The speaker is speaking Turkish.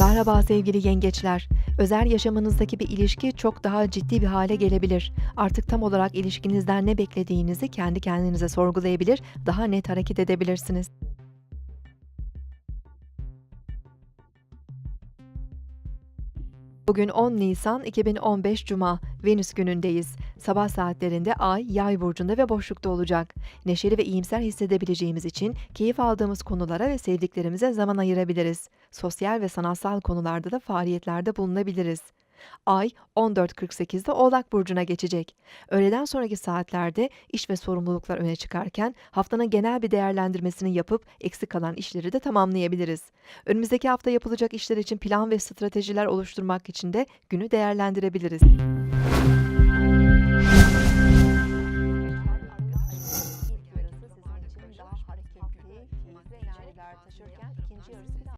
Merhaba sevgili yengeçler. Özel yaşamınızdaki bir ilişki çok daha ciddi bir hale gelebilir. Artık tam olarak ilişkinizden ne beklediğinizi kendi kendinize sorgulayabilir, daha net hareket edebilirsiniz. Bugün 10 Nisan 2015 Cuma, Venüs günündeyiz. Sabah saatlerinde Ay, Yay burcunda ve boşlukta olacak. Neşeli ve iyimser hissedebileceğimiz için keyif aldığımız konulara ve sevdiklerimize zaman ayırabiliriz. Sosyal ve sanatsal konularda da faaliyetlerde bulunabiliriz. Ay 14.48'de Oğlak Burcu'na geçecek. Öğleden sonraki saatlerde iş ve sorumluluklar öne çıkarken haftanın genel bir değerlendirmesini yapıp eksik kalan işleri de tamamlayabiliriz. Önümüzdeki hafta yapılacak işler için plan ve stratejiler oluşturmak için de günü değerlendirebiliriz.